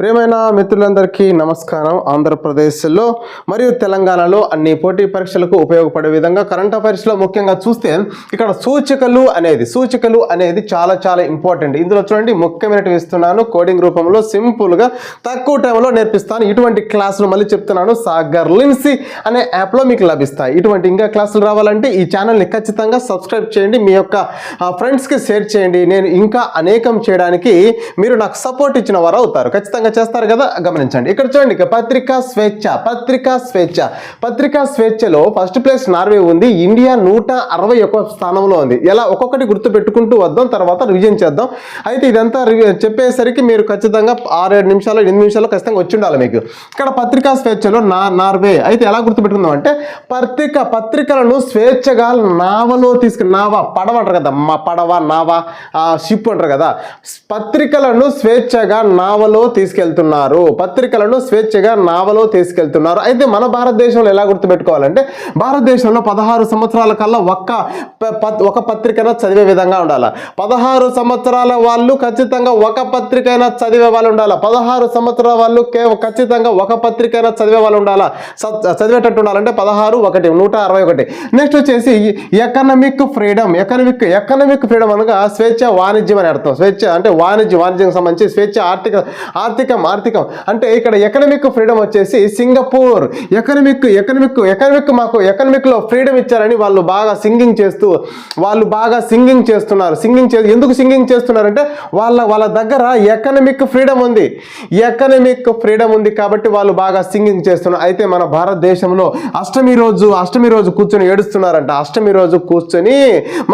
ప్రియమైన మిత్రులందరికీ నమస్కారం. ఆంధ్రప్రదేశ్లో మరియు తెలంగాణలో అన్ని పోటీ పరీక్షలకు ఉపయోగపడే విధంగా కరెంట్ అఫైర్స్లో ముఖ్యంగా చూస్తే ఇక్కడ సూచికలు అనేది సూచికలు అనేది చాలా చాలా ఇంపార్టెంట్ ఇందులో చూడండి ముఖ్యమైనవి ఇస్తున్నాను. కోడింగ్ రూపంలో సింపుల్గా తక్కువ టైంలో నేర్పిస్తాను. ఇటువంటి క్లాసులు మళ్ళీ చెప్తున్నాను. సాగర్ లిన్సీ అనే యాప్లో మీకు లభిస్తాయి. ఇటువంటి ఇంకా క్లాసులు రావాలంటే ఈ ఛానల్ని ఖచ్చితంగా సబ్స్క్రైబ్ చేయండి. మీ యొక్క ఫ్రెండ్స్కి షేర్ చేయండి. నేను ఇంకా అనేకం చేయడానికి మీరు నాకు సపోర్ట్ ఇచ్చిన వారు అవుతారు. ఖచ్చితంగా చేస్తారు కదా? గమనించండి. ఇక్కడ చూడండి ఇక పత్రికా స్వేచ్ఛ పత్రికా స్వేచ్ఛ. పత్రికా స్వేచ్ఛలో ఫస్ట్ ప్లేస్ నార్వే ఉంది. ఇండియా నూట అరవై ఒక్క స్థానంలో ఉంది. ఎలా? ఒక్కొక్కటి గుర్తు పెట్టుకుంటూ వద్దాం తర్వాత రివిజన్ చేద్దాం. అయితే ఇదంతా చెప్పేసరికి మీరు ఖచ్చితంగా ఆరేడు నిమిషాలు ఎనిమిది నిమిషాలు ఖచ్చితంగా వచ్చి ఉండాలి మీకు. ఇక్కడ పత్రికా స్వేచ్ఛలో నా నార్వే. అయితే ఎలా గుర్తుపెట్టుకుందాం అంటే పత్రిక పత్రికలను స్వేచ్ఛగా నావలో తీసుకు నావ పడవ అంటారు కదా మా పడవ నావ షిప్ అంటారు కదా పత్రికలను స్వేచ్ఛగా నావలో తీసుకెళ్తున్నారు. పత్రికలను స్వేచ్ఛగా నావలో తీసుకెళ్తున్నారు. అయితే మన భారతదేశంలో ఎలా గుర్తుపెట్టుకోవాలంటే భారతదేశంలో పదహారు సంవత్సరాల కల్లా ఒక్క ప- ఒక పత్రికన చదివే విధంగా ఉండాలి. పదహారు సంవత్సరాల వాళ్ళు ఖచ్చితంగా ఒక పత్రికైనా చదివే వాళ్ళు ఉండాలి. పదహారు సంవత్సరాల వాళ్ళు ఖచ్చితంగా ఒక పత్రికైనా చదివే వాళ్ళు ఉండాలా. చదివేటట్టు ఉండాలంటే పదహారు ఒకటి నూట అరవై ఒకటి. నెక్స్ట్ వచ్చేసి economic freedom economic economic freedom అనగా స్వేచ్ఛ వాణిజ్యం అని అర్థం. స్వేచ్ఛ అంటే వాణిజ్యం వాణిజ్యం సంబంధించి స్వేచ్ఛ ఆర్థిక ఆర్థిక ఆర్థికం అంటే ఇక్కడ ఎకనమిక్ ఫ్రీడమ్ వచ్చేసి సింగపూర్. ఎకనమిక్ ఎకనమిక్ ఎకనమిక్ మాకు ఎకనమిక్లో ఫ్రీడమ్ ఇచ్చారని వాళ్ళు బాగా సింగింగ్ చేస్తూ వాళ్ళు బాగా సింగింగ్ చేస్తున్నారు. సింగింగ్ చే ఎందుకు సింగింగ్ చేస్తున్నారంటే వాళ్ళ వాళ్ళ దగ్గర ఎకనమిక్ ఫ్రీడమ్ ఉంది. ఎకనమిక్ ఫ్రీడమ్ ఉంది కాబట్టి వాళ్ళు బాగా సింగింగ్ చేస్తున్నారు అయితే మన భారతదేశంలో అష్టమి రోజు అష్టమి రోజు కూర్చొని ఏడుస్తున్నారంట. అష్టమి రోజు కూర్చొని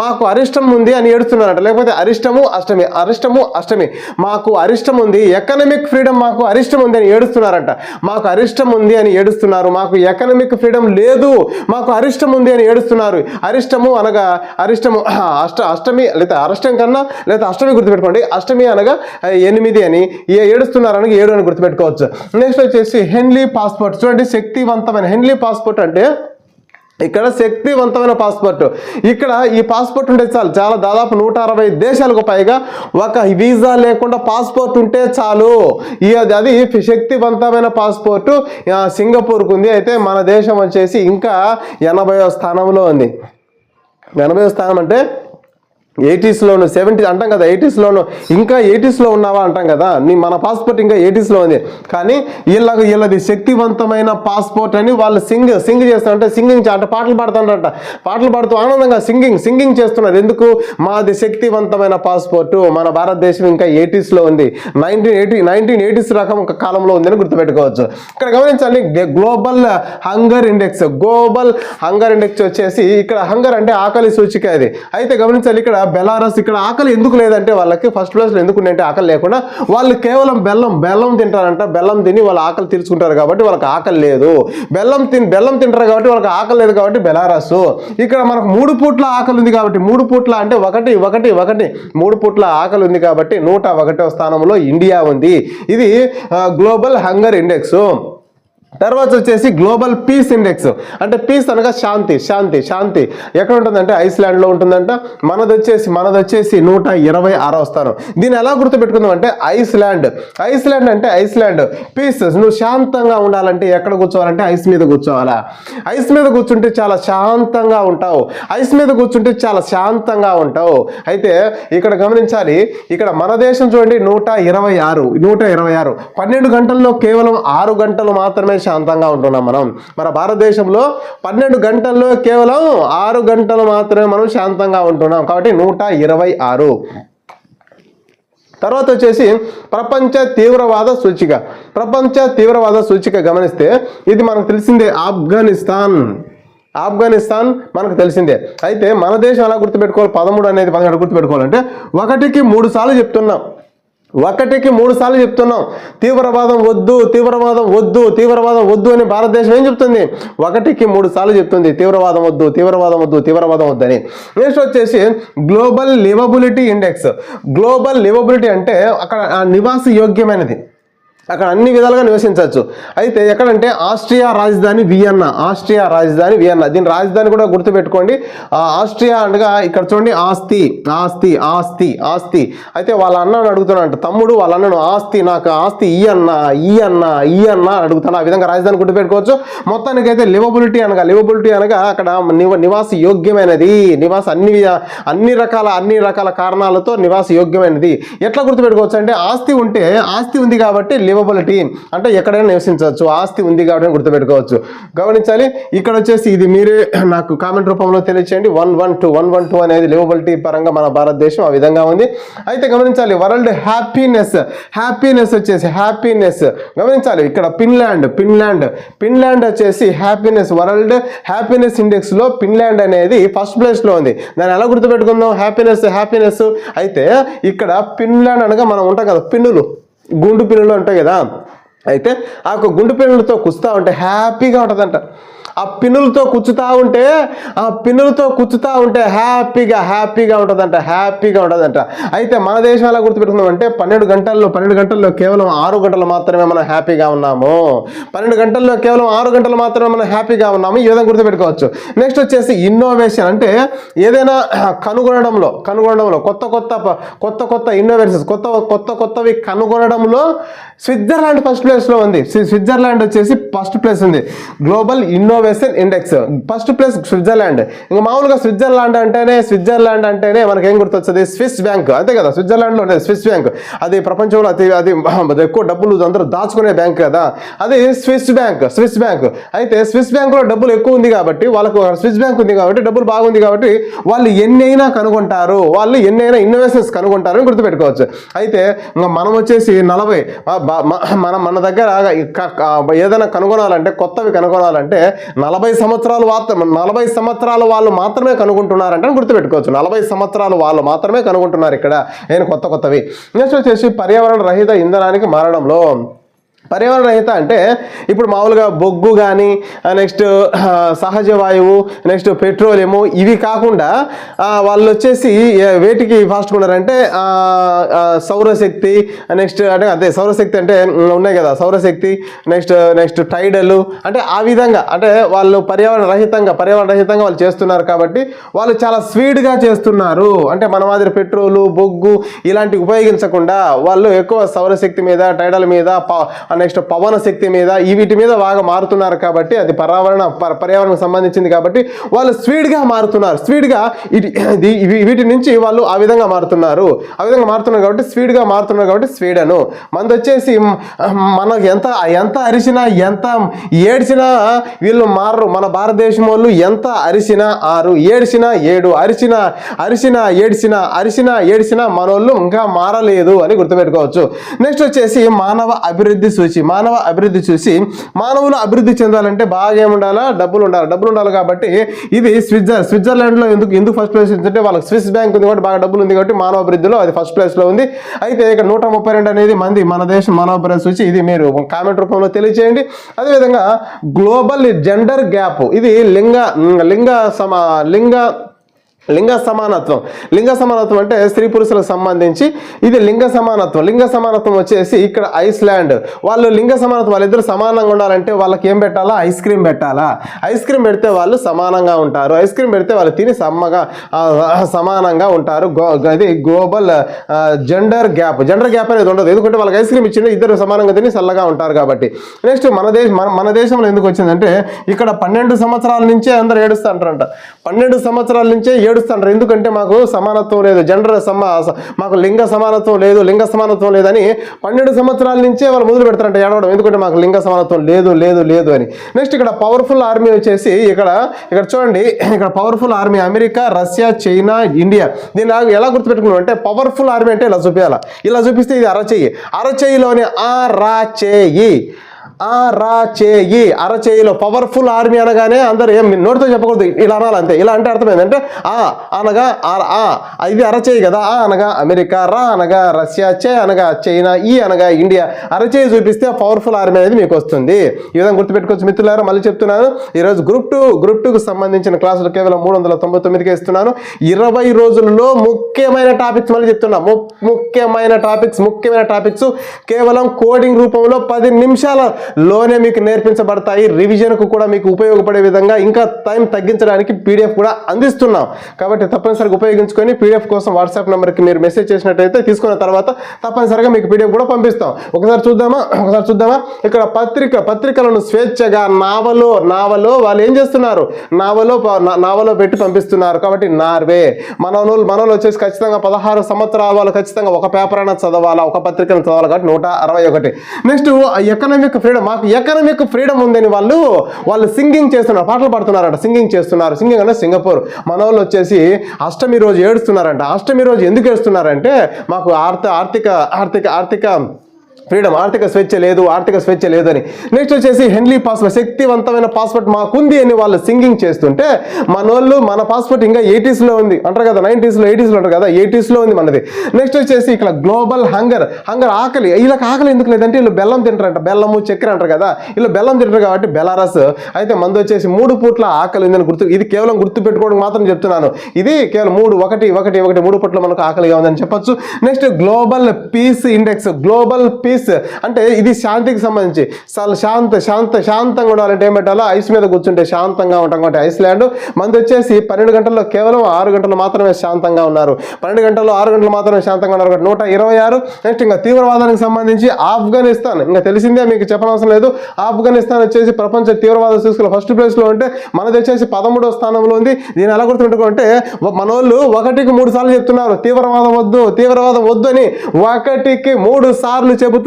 మాకు అరిష్టం ఉంది అని ఏడుస్తున్నారంట. లేకపోతే అరిష్టము అష్టమి అరిష్టము అష్టమి. మాకు అరిష్టం ఉంది. ఎకనమిక్ ఫ్రీడమ్ మాకు అరిష్టం ఉంది అని ఏడుస్తున్నారంట. మాకు అరిష్టం ఉంది అని ఏడుస్తున్నారు. మాకు ఎకనమిక్ ఫ్రీడమ్ లేదు. మాకు అరిష్టం ఉంది అని ఏడుస్తున్నారు. అరిష్టము అనగా అరిష్టము అష్ట అష్టమి లేదా అరిష్టం కన్నా లేదా అష్టమి గుర్తుపెట్టుకోండి. అష్టమి అనగా ఎనిమిది అని. ఏ ఏడుస్తున్నారు అనగా ఏడు అని గుర్తుపెట్టుకోవచ్చు. నెక్స్ట్ వచ్చేసి హెన్లీ పాస్పోర్ట్. చూడండి శక్తివంతమైన హెన్లీ పాస్పోర్ట్ అంటే ఇక్కడ శక్తివంతమైన పాస్పోర్ట్. ఇక్కడ ఈ పాస్పోర్ట్ ఉంటే చాలు. చాలా దాదాపు నూట అరవై దేశాలకు పైగా ఒక వీసా లేకుండా పాస్పోర్ట్ ఉంటే చాలు. ఈ అది అది శక్తివంతమైన పాస్పోర్ట్ సింగపూర్కు ఉంది. అయితే మన దేశం వచ్చేసి ఇంకా ఎనభై స్థానంలో ఉంది. ఎనభై స్థానం అంటే ఎయిటీస్లోను సెవెంటీ అంటాం కదా ఎయిటీస్లోను ఇంకా ఎయిటీస్లో ఉన్నావా అంటాం కదా నీ మన పాస్పోర్ట్ ఇంకా ఎయిటీస్లో ఉంది. కానీ వీళ్ళకి వీళ్ళది శక్తివంతమైన పాస్పోర్ట్ అని వాళ్ళు సింగ్ సింగ్ చేస్తారంటే సింగింగ్ అంటే పాటలు పాడుతుంటారట. పాటలు పాడుతూ ఆనందంగా సింగింగ్ సింగింగ్ చేస్తున్నారు. ఎందుకు? మాది శక్తివంతమైన పాస్పోర్టు మన భారతదేశం ఇంకా ఎయిటీస్లో ఉంది. నైన్టీన్ ఎయిటీ నైన్టీన్ ఎయిటీస్ రకం ఒక కాలంలో ఉందని గుర్తుపెట్టుకోవచ్చు. ఇక్కడ గమనించండి global hunger index global hunger index వచ్చేసి ఇక్కడ హంగర్ అంటే ఆకలి సూచిక అది. అయితే గమనించాలి ఇక్కడ బెలారస్ ఇక్కడ ఆకలి ఎందుకు లేదంటే వాళ్ళకి ఫస్ట్ ప్లేస్లో ఎందుకు ఉందంటే ఆకలి లేకుండా వాళ్ళు కేవలం బెల్లం బెల్లం తింటారంట. బెల్లం తిని వాళ్ళ ఆకలి తీర్చుకుంటారు కాబట్టి వాళ్ళకి ఆకలి లేదు. బెల్లం తిని బెల్లం తింటారు కాబట్టి వాళ్ళకి ఆకలి లేదు కాబట్టి బెలారస్. ఇక్కడ మనకు మూడు పూట్ల ఆకలి ఉంది కాబట్టి మూడు పూట్ల అంటే ఒకటి ఒకటి ఒకటి. మూడు పూట్ల ఆకలి ఉంది కాబట్టి నూట ఒకటో స్థానంలో ఇండియా ఉంది. ఇది గ్లోబల్ హంగర్ ఇండెక్స్ తర్వాత వచ్చేసి గ్లోబల్ పీస్ ఇండెక్స్ అంటే పీస్ అనగా శాంతి శాంతి శాంతి. ఎక్కడ ఉంటుందంటే? ఐస్లాండ్లో ఉంటుందంట. మనది వచ్చేసి మనది వచ్చేసి నూట ఇరవై ఆరో స్థానం. దీన్ని ఎలా గుర్తుపెట్టుకుందాం అంటే ఐస్లాండ్. ఐస్లాండ్ అంటే ఐస్లాండ్. పీస్ నువ్వు శాంతంగా ఉండాలంటే ఎక్కడ కూర్చోవాలంటే ఐస్ మీద కూర్చోవాలా? ఐస్ మీద కూర్చుంటే చాలా శాంతంగా ఉంటావు. ఐస్ మీద కూర్చుంటే చాలా శాంతంగా ఉంటావు. అయితే ఇక్కడ గమనించాలి. ఇక్కడ మన దేశం చూడండి నూట ఇరవై ఆరు నూట ఇరవై ఆరు. పన్నెండు గంటల్లో కేవలం ఆరు గంటలు మాత్రమే శాంతంగా ఉంటున్నాం మనం. మన భారతదేశంలో పన్నెండు గంటల్లో కేవలం ఆరు గంటలు మాత్రమే మనం శాంతంగా ఉంటున్నాం. కాబట్టి నూట ఇరవై ఆరు. తర్వాత వచ్చేసి ప్రపంచ తీవ్రవాద సూచిక. ప్రపంచ తీవ్రవాద సూచిక గమనిస్తే ఇది మనకు తెలిసిందే ఆఫ్ఘనిస్తాన్. ఆఫ్ఘనిస్తాన్ మనకు తెలిసిందే. అయితే మన దేశం ఎలా గుర్తుపెట్టుకోవాలి? పదమూడు అనేది పదిహేడు గుర్తుపెట్టుకోవాలంటే ఒకటికి మూడు సార్లు చెప్తున్నాం. ఒకటికి మూడు సార్లు చెప్తున్నాం. తీవ్రవాదం వద్దు తీవ్రవాదం వద్దు తీవ్రవాదం వద్దు అని భారతదేశం ఏం చెప్తుంది? ఒకటికి మూడు సార్లు చెప్తుంది. తీవ్రవాదం వద్దు తీవ్రవాదం వద్దు తీవ్రవాదం వద్దు అని. నెక్స్ట్ వచ్చేసి global livability index global livability అంటే అక్కడ ఆ నివాస యోగ్యమైనది. అక్కడ అన్ని విధాలుగా నివసించవచ్చు. అయితే ఎక్కడంటే ఆస్ట్రియా రాజధాని వియన్నా ఆస్ట్రియా రాజధాని వియన్నా. దీని రాజధాని కూడా గుర్తుపెట్టుకోండి. ఆస్ట్రియా అనగా ఇక్కడ చూడండి ఆస్తి ఆస్తి ఆస్తి ఆస్తి. అయితే వాళ్ళ అన్నను అడుగుతున్నాడు తమ్ముడు వాళ్ళ అన్నను ఆస్తి నాకు ఆస్తి ఈ అన్న ఈ అన్న ఈ అన్న అడుగుతాను ఆ విధంగా రాజధాని గుర్తుపెట్టుకోవచ్చు. మొత్తానికి అయితే లివబిలిటీ అనగా లివబిలిటీ అనగా అక్కడ నివాస యోగ్యమైనది. నివాస అన్ని అన్ని రకాల అన్ని రకాల కారణాలతో నివాస యోగ్యమైనది. ఎట్లా గుర్తుపెట్టుకోవచ్చు అంటే ఆస్తి ఉంటే ఆస్తి ఉంది కాబట్టి లివబిలిటీ అంటే ఎక్కడైనా నివసించవచ్చు ఆస్తి ఉంది కాబట్టి గుర్తుపెట్టుకోవచ్చు. గమనించాలి ఇక్కడ వచ్చేసి ఇది మీరే నాకు కామెంట్ రూపంలో తెలియచేయండి. One one two one one two అనేది లివబిలిటీ పరంగా మన భారతదేశం ఆ విధంగా ఉంది. అయితే గమనించాలి వరల్డ్ హ్యాపీనెస్ హ్యాపీనెస్ వచ్చేసి హ్యాపీనెస్ గమనించాలి ఇక్కడ ఫిన్లాండ్ ఫిన్లాండ్ ఫిన్లాండ్ వచ్చేసి హ్యాపీనెస్ వరల్డ్ హ్యాపీనెస్ ఇండెక్స్లో ఫిన్లాండ్ అనేది ఫస్ట్ ప్లేస్లో ఉంది. దాన్ని ఎలా గుర్తుపెట్టుకుందాం? హ్యాపీనెస్ హ్యాపీనెస్ అయితే ఇక్కడ ఫిన్లాండ్ అనగా మనం ఉంటాం కదా పిన్నులు గుండు పిల్లలు ఉంటాయి కదా. అయితే ఆ యొక్క గుండు పిల్లలతో కుస్తా ఉంటే హ్యాపీగా ఉంటుందంట. ఆ పిన్నులతో కుచ్చుతూ ఉంటే ఆ పిన్నులతో కుచ్చుతూ ఉంటే హ్యాపీగా హ్యాపీగా ఉంటుందంట హ్యాపీగా ఉంటుందంట. అయితే మన దేశం ఎలా గుర్తుపెట్టుకుందాం అంటే పన్నెండు గంటల్లో పన్నెండు గంటల్లో కేవలం ఆరు గంటలు మాత్రమే మనం హ్యాపీగా ఉన్నాము. పన్నెండు గంటల్లో కేవలం ఆరు గంటలు మాత్రమే మనం హ్యాపీగా ఉన్నాము. ఈ విధంగా గుర్తుపెట్టుకోవచ్చు. నెక్స్ట్ వచ్చేసి ఇన్నోవేషన్ అంటే ఏదైనా కనుగొనడంలో కనుగొనడంలో కొత్త కొత్త కొత్త కొత్త ఇన్నోవేషన్స్ కొత్త కొత్త కొత్తవి కనుగొనడంలో స్విట్జర్లాండ్ ఫస్ట్ ప్లేస్లో ఉంది. స్వి- స్విట్జర్లాండ్ వచ్చేసి ఫస్ట్ ప్లేస్ ఉంది. Global innovation index. First place Switzerland. ఇంకా మామూలుగా స్విట్జర్లాండ్ అంటేనే స్విట్జర్లాండ్ అంటేనే మనకేం గుర్తొచ్చేది? Swiss bank. అంతే కదా స్విట్జర్లాండ్లో ఉండేది స్విస్ బ్యాంక్. అది ప్రపంచంలో అతి అది ఎక్కువ డబ్బులు అందరూ దాచుకునే బ్యాంక్ కదా. అది స్విస్ బ్యాంక్ స్విస్ బ్యాంక్. అయితే స్విస్ బ్యాంక్లో డబ్బులు ఎక్కువ ఉంది కాబట్టి వాళ్ళకు స్విస్ బ్యాంక్ ఉంది కాబట్టి డబ్బులు బాగుంది కాబట్టి వాళ్ళు ఎన్నైనా కనుగొంటారు. వాళ్ళు ఎన్నైనా ఇన్నోవేషన్స్ కనుగొంటారు అని గుర్తుపెట్టుకోవచ్చు. అయితే ఇంకా మనం వచ్చేసి నలభై మనం మన దగ్గర ఏదైనా కనుగొనాలంటే కొత్తవి కనుగొనాలంటే నలభై సంవత్సరాలు నలభై సంవత్సరాలు వాళ్ళు మాత్రమే కనుగొంటున్నారంటే అని గుర్తుపెట్టుకోవచ్చు. నలభై సంవత్సరాలు వాళ్ళు మాత్రమే కనుగొంటున్నారు ఇక్కడ. నేను కొత్త కొత్తవి. నెక్స్ట్ వచ్చేసి పర్యావరణ రహిత ఇంధనానికి మారడంలో పర్యావరణ రహిత అంటే ఇప్పుడు మామూలుగా బొగ్గు కానీ నెక్స్ట్ సహజ వాయువు నెక్స్ట్ పెట్రోలియము ఇవి కాకుండా వాళ్ళు వచ్చేసి వేటికి ఫాస్ట్గా ఉన్నారంటే సౌరశక్తి నెక్స్ట్ అంటే అదే సౌరశక్తి అంటే ఉన్నాయి కదా సౌరశక్తి నెక్స్ట్ నెక్స్ట్ టైడల్ అంటే ఆ విధంగా అంటే వాళ్ళు పర్యావరణ రహితంగా పర్యావరణ రహితంగా వాళ్ళు చేస్తున్నారు కాబట్టి వాళ్ళు చాలా స్పీడ్గా చేస్తున్నారు. అంటే మన మాదిరి పెట్రోలు బొగ్గు ఇలాంటివి ఉపయోగించకుండా వాళ్ళు ఎక్కువ సౌరశక్తి మీద టైడల్ మీద నెక్స్ట్ పవన శక్తి మీద ఈ వీటి మీద బాగా మారుతున్నారు కాబట్టి అది పర్యావరణ ప- పర్యావరణకు సంబంధించింది కాబట్టి వాళ్ళు స్పీడ్గా మారుతున్నారు. స్పీడ్గా ఇటు ఇది వీటి నుంచి వాళ్ళు ఆ విధంగా మారుతున్నారు. ఆ విధంగా మారుతున్నారు కాబట్టి స్పీడ్గా మారుతున్నారు కాబట్టి స్వీడను. మంది వచ్చేసి మనకు ఎంత ఎంత అరిచినా ఎంత ఏడ్చినా వీళ్ళు మారరు. మన భారతదేశం వాళ్ళు ఎంత అరిసినా ఆరు ఏడ్చినా ఏడు అరిచినా అరిసినా ఏడ్చినా అరిచినా ఏడ్చినా మనోళ్ళు ఇంకా మారలేదు అని గుర్తుపెట్టుకోవచ్చు. నెక్స్ట్ వచ్చేసి మానవ అభివృద్ధి చూసి మానవ అభివృద్ధి చూసి మానవులు అభివృద్ధి చెందాలంటే బాగా ఏముండాలా? డబ్బులు ఉండాలి. డబ్బులు ఉండాలి కాబట్టి ఇది స్విట్జర్ స్విట్జర్లాండ్లో ఎందుకు ఎందుకు ఫస్ట్ ప్లేస్ అంటే వాళ్ళకి స్విస్ బ్యాంక్ ఉంది కాబట్టి బాగా డబ్బులు ఉంది కాబట్టి మానవ అభివృద్ధిలో అది ఫస్ట్ ప్లేస్లో ఉంది. అయితే ఇక్కడ నూట ముప్పై రెండు అనేది మంది మన దేశం మానవ అభివృద్ధి చూసి ఇది మీరు కామెంట్ రూపంలో తెలియజేయండి అదేవిధంగా గ్లోబల్ జెండర్ గ్యాప్ ఇది లింగ లింగ సమా లింగ లింగ సమానత్వం. లింగ సమానత్వం అంటే స్త్రీ పురుషులకు సంబంధించి ఇది లింగ సమానత్వం. లింగ సమానత్వం వచ్చేసి ఇక్కడ ఐస్లాండ్. వాళ్ళు లింగ సమానత్వం వాళ్ళిద్దరు సమానంగా ఉండాలంటే వాళ్ళకి ఏం పెట్టాలా? ఐస్ క్రీమ్ పెట్టాలా? ఐస్ క్రీమ్ పెడితే వాళ్ళు సమానంగా ఉంటారు. ఐస్ క్రీమ్ పెడితే వాళ్ళు తిని సమ్మగా సమానంగా ఉంటారు. గో- ఇది global gender gap. Gender gap అనేది ఉండదు. ఎందుకంటే వాళ్ళకి ఐస్ క్రీమ్ ఇచ్చిండు ఇద్దరు సమానంగా తిని చల్లగా ఉంటారు కాబట్టి. నెక్స్ట్ మన దేశం మన మన దేశంలో ఎందుకు వచ్చిందంటే ఇక్కడ పన్నెండు సంవత్సరాల నుంచే అందరు ఏడుస్తుంటారంట పన్నెండు సంవత్సరాల నుంచే ఏడు ఏడుస్తుంటారు ఎందుకంటే మాకు సమానత్వం లేదు. జెండర్ సమా మాకు లింగ సమానత్వం లేదు లింగ సమానత్వం లేదని పన్నెండు సంవత్సరాల నుంచే వాళ్ళు మొదలు పెడతారంట ఏడవడం. ఎందుకంటే మాకు లింగ సమానత్వం లేదు లేదు లేదు అని. నెక్స్ట్ ఇక్కడ పవర్ఫుల్ ఆర్మీ వచ్చేసి ఇక్కడ ఇక్కడ చూడండి. ఇక్కడ powerful army America Russia China India. దీన్ని ఎలా- ఎలా గుర్తుపెట్టుకున్నాం అంటే పవర్ఫుల్ ఆర్మీ అంటే ఇలా చూపించాలా ఇలా చూపిస్తే ఇది అరచేయి. అరచేయిలోని ఆ రా చేయి అరచేయి. అరచేయిలో పవర్ఫుల్ ఆర్మీ అనగానే అందరూ ఏం నోటితో చెప్పకూడదు. ఇలా అనాలి అంతే. ఇలా అంటే అర్థం ఏంటంటే ఆ అనగా ఆ- ఇది అరచేయి కదా. ఆ అనగా అమెరికా రా అనగా రష్యా చే అనగా చైనా ఈ అనగా ఇండియా. అరచేయి చూపిస్తే పవర్ఫుల్ ఆర్మీ అనేది మీకు వస్తుంది. ఈ విధంగా గుర్తుపెట్టుకోవచ్చు మిత్రులారా. మళ్ళీ చెప్తున్నాను. ఈరోజు గ్రూప్ టూ గ్రూప్ టూకు సంబంధించిన క్లాసులు కేవలం మూడు వందల తొంభై తొమ్మిదికి ఇస్తున్నాను. ఇరవై రోజుల్లో ముఖ్యమైన టాపిక్స్ మళ్ళీ చెప్తున్నా. ము- ముఖ్యమైన టాపిక్స్ ముఖ్యమైన టాపిక్స్ కేవలం కోడింగ్ రూపంలో పది నిమిషాల లోనే మీకు నేర్పించబడతాయి. రివిజన్కు కూడా మీకు ఉపయోగపడే విధంగా ఇంకా టైం తగ్గించడానికి పీడిఎఫ్ కూడా అందిస్తున్నాం. కాబట్టి తప్పనిసరిగా ఉపయోగించుకొని పీడిఎఫ్ కోసం వాట్సాప్ నెంబర్కి మీరు మెసేజ్ చేసినట్టయితే తీసుకున్న తర్వాత తప్పనిసరిగా మీకు పీడిఎఫ్ కూడా పంపిస్తాం. ఒకసారి చూద్దామా? ఒకసారి చూద్దామా? ఇక్కడ పత్రిక పత్రికలను స్వేచ్ఛగా నావలో నావలో వాళ్ళు ఏం చేస్తున్నారు? నావలో నావలో పెట్టి పంపిస్తున్నారు. కాబట్టి నార్వే. మనలో మనోలు వచ్చేసి ఖచ్చితంగా పదహారు సంవత్సరాల వాళ్ళు ఖచ్చితంగా ఒక పేపర్ అయినా చదవాలా? ఒక పత్రికను చదవాలి కాబట్టి నూట అరవై ఒకటి. నెక్స్ట్ ఎకనామిక్ ఫ్రీడమ్ మాకు ఎకనమిక్ ఫ్రీడమ్ ఉందని వాళ్ళు వాళ్ళు సింగింగ్ చేస్తున్నారు పాటలు పాడుతున్నారంట సింగింగ్ చేస్తున్నారు. సింగింగ్ అంటే సింగపూర్. మన వాళ్ళు వచ్చేసి అష్టమి రోజు ఏడుస్తున్నారంట. అష్టమి రోజు ఎందుకు ఏడుస్తున్నారంటే మాకు ఆర్థ ఆర్థిక ఆర్థిక ఆర్థిక ఫ్రీడమ్ ఆర్థిక స్వేచ్ఛ లేదు ఆర్థిక స్వేచ్ఛ లేదు అని నెక్స్ట్ వచ్చేసి హెన్లీ పాస్వర్డ్ శక్తివంతమైన పాస్వర్డ్ మాకుంది అని వాళ్ళు సింగింగ్ చేస్తుంటే మన వాళ్ళు మన పాస్పోర్ట్ ఇంకా ఎయిటీస్లో ఉంది. అంటారు కదా నైంటీస్లో ఎయిటీస్లో అంటారు కదా ఎయిటీస్లో ఉంది మనది. నెక్స్ట్ వచ్చేసి ఇక్కడ గ్లోబల్ హంగర్ హంగర్ ఆకలి. వీళ్ళకి ఆకలి ఎందుకు లేదంటే వీళ్ళు బెల్లం తింటారంట. బెల్లము చక్కెర అంటారు కదా వీళ్ళు బెల్లం తింటారు కాబట్టి బెలారస్. అయితే మందు వచ్చేసి మూడు పూట్ల ఆకలి ఉందని గుర్తు ఇది కేవలం గుర్తు పెట్టుకోవడం మాత్రం చెప్తున్నాను. ఇది కేవలం మూడు ఒకటి ఒకటి ఒకటి మూడు పూట్ల మనకు ఆకలిగా ఉందని చెప్పొచ్చు. Next global peace index global peace అంటే ఇది శాంతికి సంబంధించి. చాలా శాంత శాంత శాంతంగా ఉండాలంటే ఏం పెట్టాలో? ఐస్ మీద కూర్చుంటే శాంతంగా ఉంటాం కాబట్టి ఐస్లాండ్. మంది వచ్చేసి పన్నెండు గంటల్లో కేవలం ఆరు గంటలు మాత్రమే శాంతంగా ఉన్నారు. పన్నెండు గంటల్లో ఆరు గంటలు మాత్రమే శాంతంగా ఉన్నారు కాబట్టి నూట ఇరవై ఆరు. నెక్స్ట్ ఇంకా తీవ్రవాదానికి సంబంధించి ఆఫ్ఘనిస్తాన్. ఇంకా తెలిసిందే మీకు చెప్పనవసరం లేదు. ఆఫ్ఘనిస్తాన్ వచ్చేసి ప్రపంచ తీవ్రవాద సూచికలు ఫస్ట్ ప్లేస్లో ఉంటే మనది వచ్చేసి పదమూడో స్థానంలో ఉంది. దీన్ని ఎలా గుర్తుంటుకుంటే మన ఒకటికి మూడు సార్లు చెప్తున్నారు. తీవ్రవాదం వద్దు తీవ్రవాదం వద్దు అని. ఒకటికి మూడు సార్లు చెబుతున్నారు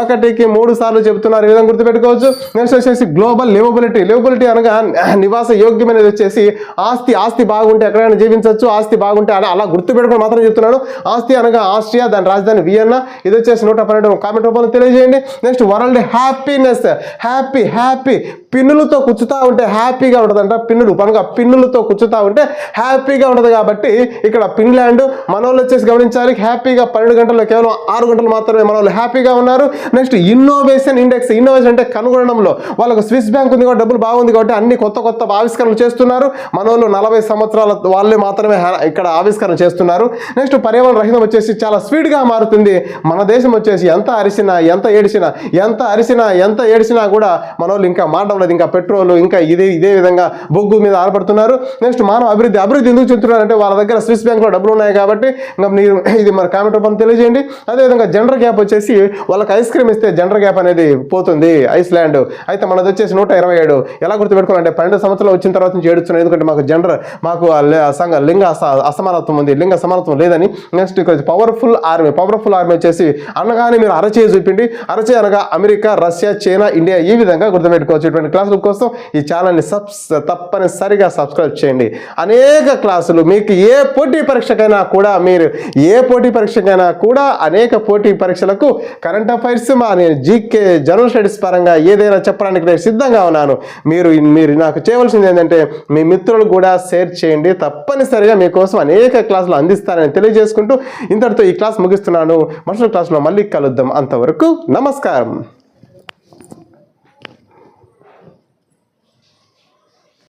ఒకటికి మూడు సార్లు చెబుతున్నారు. ఈ విధంగా గుర్తుపెట్టుకోవచ్చు? నెక్స్ట్ వచ్చేసి గ్లోబల్ లివబిలిటీ లివబిలిటీ అనగా నివాస యోగ్యమైనది వచ్చేసి ఆస్తి ఆస్తి బాగుంటే ఎక్కడైనా జీవించవచ్చు ఆస్తి బాగుంటే అలా అలా గుర్తుపెట్టుకుని మాత్రం చెప్తున్నాను. ఆస్తి అనగా ఆస్ట్రియా దాని రాజధాని వియన్నా. ఇది వచ్చేసి నూట పన్నెండు కామెంట్ రూపంలో తెలియజేయండి. Next world happiness happy happy పిన్నులతో కుచ్చుతా ఉంటే హ్యాపీగా ఉంటుందంట. పిన్నులు కనుక పిన్నులతో కుచ్చుతా ఉంటే హ్యాపీగా ఉంటుంది కాబట్టి ఇక్కడ ఫిన్లాండ్ మన వచ్చేసి గమనించాలి. హ్యాపీగా పన్నెండు గంటల్లో కేవలం ఆరు గంటలు మాత్రమే మన హ్యాపీగా ఉన్నారు. నెక్స్ట్ ఇన్నోవేషన్ ఇండెక్స్ ఇన్నోవేషన్ అంటే కనుగొనడంలో వాళ్ళకు స్విస్ బ్యాంక్ ఉంది కాబట్టి డబ్బులు బాగుంది కాబట్టి అన్ని కొత్త కొత్త ఆవిష్కరణలు చేస్తున్నారు. మన వాళ్ళు నలభై సంవత్సరాల వాళ్ళే మాత్రమే ఇక్కడ ఆవిష్కరణ చేస్తున్నారు. నెక్స్ట్ పర్యావరణ రహితం వచ్చేసి చాలా స్పీడ్గా మారుతుంది. మన దేశం వచ్చేసి ఎంత అరిసినా ఎంత ఏడిసినా ఎంత అరిసినా ఎంత ఏడిసినా కూడా మన వాళ్ళు ఇంకా మారడం లేదు. ఇంకా పెట్రోల్ ఇంకా ఇదే ఇదే విధంగా బొగ్గు మీద ఆరపడుతున్నారు నెక్స్ట్ మానవ అభివృద్ధి అభివృద్ధి ఎందుకు చెందుతున్నారంటే వాళ్ళ దగ్గర స్విస్ బ్యాంక్లో డబ్బులు ఉన్నాయి కాబట్టి ఇంకా మీరు ఇది మరి కామెంట్ రూపంలో తెలియజేయండి. అదేవిధంగా జెండర్ గ్యాప్ వచ్చేసి వాళ్ళకి ఐస్ క్రీమ్ ఇస్తే జెండర్ గ్యాప్ అనేది పోతుంది ఐస్లాండ్. అయితే మనది వచ్చేసి నూట ఇరవై ఏడు. ఎలా గుర్తుపెట్టుకోవాలంటే పన్నెండు సంవత్సరాలు వచ్చిన తర్వాత నుంచి ఏడుస్తున్నాం. ఎందుకంటే మాకు జెండర్ మాకు సంఘ లింగ అస- అసమానత్వం ఉంది. లింగ సమానత్వం లేదని నెక్స్ట్ ఇక్కడ పవర్ఫుల్ ఆర్మీ పవర్ఫుల్ ఆర్మీ వచ్చేసి అనగానే మీరు అరచేయి చూపిండి అరచేయి అనగా అమెరికా రష్యా చైనా ఇండియా ఈ విధంగా గుర్తుపెట్టుకోవచ్చు. ఇటువంటి క్లాసుల కోసం ఈ ఛానల్ని సబ్స్ తప్పనిసరిగా సబ్స్క్రైబ్ చేయండి. అనేక క్లాసులు మీకు ఏ పోటీ పరీక్షకైనా కూడా మీరు ఏ పోటీ పరీక్షకైనా కూడా అనేక పోటీ పరీక్షలకు కరెంట్ అఫైర్స్ మా నేను జీకే జనరల్ స్టడీస్ పరంగా ఏదైనా చెప్పడానికి నేను సిద్ధంగా ఉన్నాను. మీరు మీరు నాకు చేయవలసింది ఏంటంటే మీ మిత్రులు కూడా షేర్ చేయండి. తప్పనిసరిగా మీకోసం అనేక క్లాసులు అందిస్తానని తెలియజేసుకుంటూ ఇంతటితో ఈ క్లాస్ ముగిస్తున్నాను. మరుసటి క్లాస్లో మళ్ళీ కలుద్దాం. అంతవరకు నమస్కారం.